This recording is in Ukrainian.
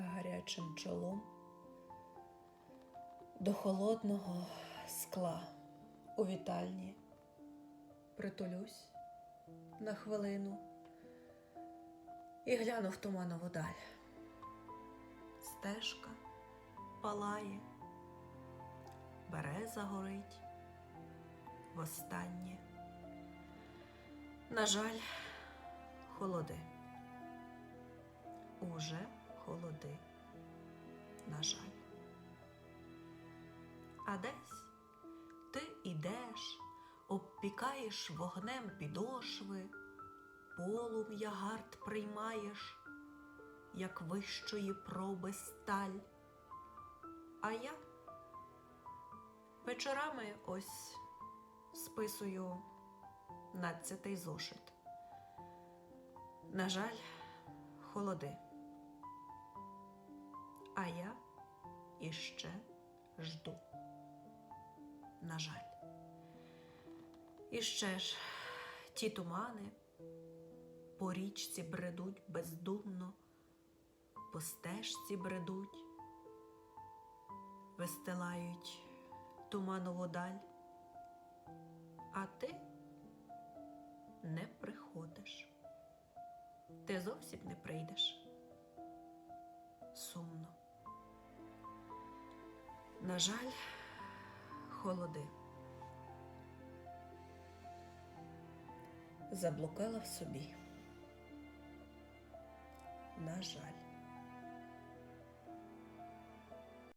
гарячим чолом до холодного скла у вітальні. Притулюсь на хвилину і гляну в туманову даль. Стежка палає, береза горить востаннє. На жаль, холоди. Уже холоди. На жаль. А десь ти ідеш, обпікаєш вогнем підошви, полум'я гард приймаєш, як вищої проби сталь. А я вечорами ось списую надцятий зошит. На жаль, холоди. А я іще жду. На жаль. І ще ж ті тумани по річці бредуть бездумно, по стежці бредуть, вистилають туманову даль, а ти не приходиш. Ти зовсім не прийдеш. На жаль, холоди. Заблукала в собі. На жаль.